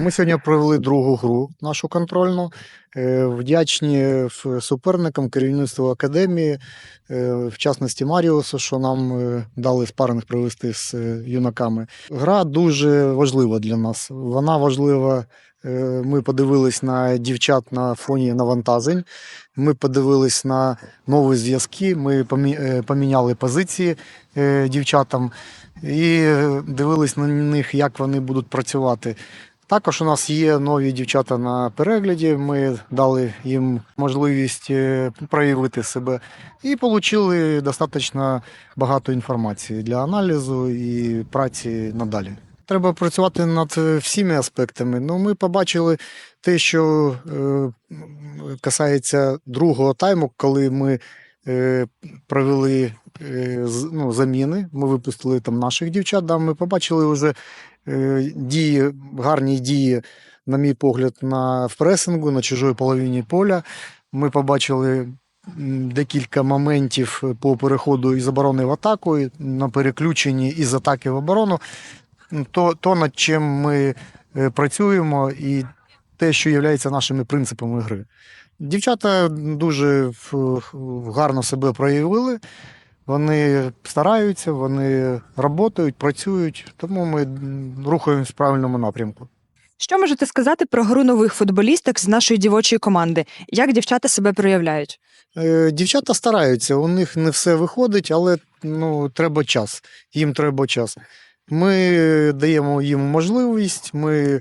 Ми сьогодні провели другу гру нашу контрольну. Е, Вдячні суперникам, керівництву академії, е, в частності Маріусу, що нам е, дали спаринг провести з юнаками. Гра дуже важлива для нас. Вона важлива. Ми подивились на дівчат на фоні навантажень. Ми подивились на нові зв'язки. Ми поміняли позиції дівчатам і дивились на них, як вони будуть працювати. Також у нас є нові дівчата на перегляді. Ми дали їм можливість е, проявити себе і отримали достатньо багато інформації для аналізу і праці надалі. Треба працювати над всіми аспектами. Ну, ми побачили те, що е, касається другого тайму, коли ми е, провели е, ну, заміни. Ми випустили там наших дівчат. Да, ми побачили вже дії, гарні дії, на мій погляд, на в пресингу, на чужої половині поля. Ми побачили декілька моментів по переходу із оборони в атаку, на переключенні із атаки в оборону. То, то над чим ми е, працюємо, і те, що є нашими принципами гри. Дівчата дуже в- гарно себе проявили. Вони стараються, вони працюють, працюють, тому ми рухаємось в правильному напрямку. Що можете сказати про гру нових футболісток з нашої дівочої команди? Як дівчата себе проявляють? Е, Дівчата стараються, у них не все виходить, але ну, треба час. Їм треба час. Ми даємо їм можливість, ми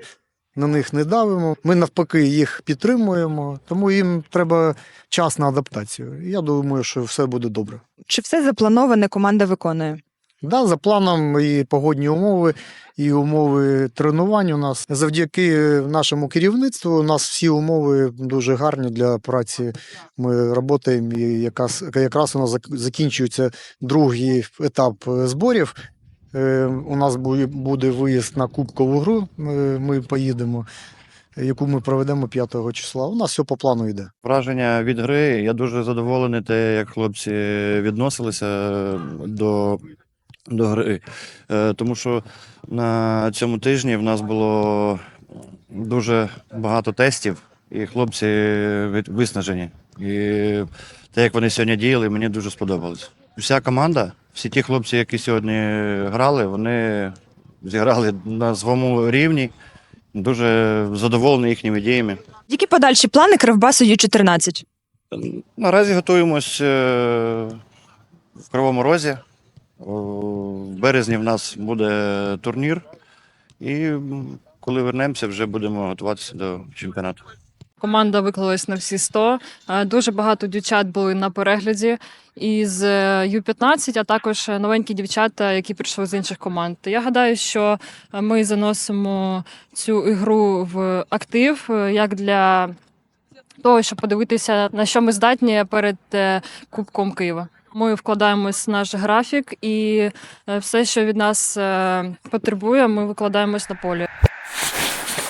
на них не давимо. Ми навпаки їх підтримуємо, тому їм треба час на адаптацію. Я думаю, що все буде добре. Чи все заплановане команда виконує? Да, за планом і погодні умови, і умови тренувань у нас. Завдяки нашому керівництву у нас всі умови дуже гарні для праці. Ми працюємо, і якраз, якраз у нас закінчується другий етап е, зборів. Е, У нас буде виїзд на кубкову гру. Ми, поїдемо, яку ми проведемо 5 числа. У нас все по плану йде. Враження від гри. Я дуже задоволений те, як хлопці відносилися до, до гри. Е, Тому що на цьому тижні в нас було дуже багато тестів, і хлопці виснажені. І те, як вони сьогодні діяли, мені дуже сподобалось. Вся команда, всі ті хлопці, які сьогодні грали, вони зіграли на своєму рівні. Дуже задоволений їхніми діями. Які подальші плани Кривбасу Ю-14? Наразі готуємось е, в Кривому Розі. В березні в нас буде турнір, і коли вернемося, вже будемо готуватися до чемпіонату. Команда виклалась на всі 100. Е, Дуже багато дівчат були на перегляді із е, Ю-15, а також новенькі дівчата, які прийшли з інших команд. Я гадаю, що ми заносимо цю ігру в актив е, як для того, щоб подивитися, на що ми здатні перед Кубком Києва. Ми вкладаємось в наш графік, і все, що від нас потребує, ми викладаємось на полі.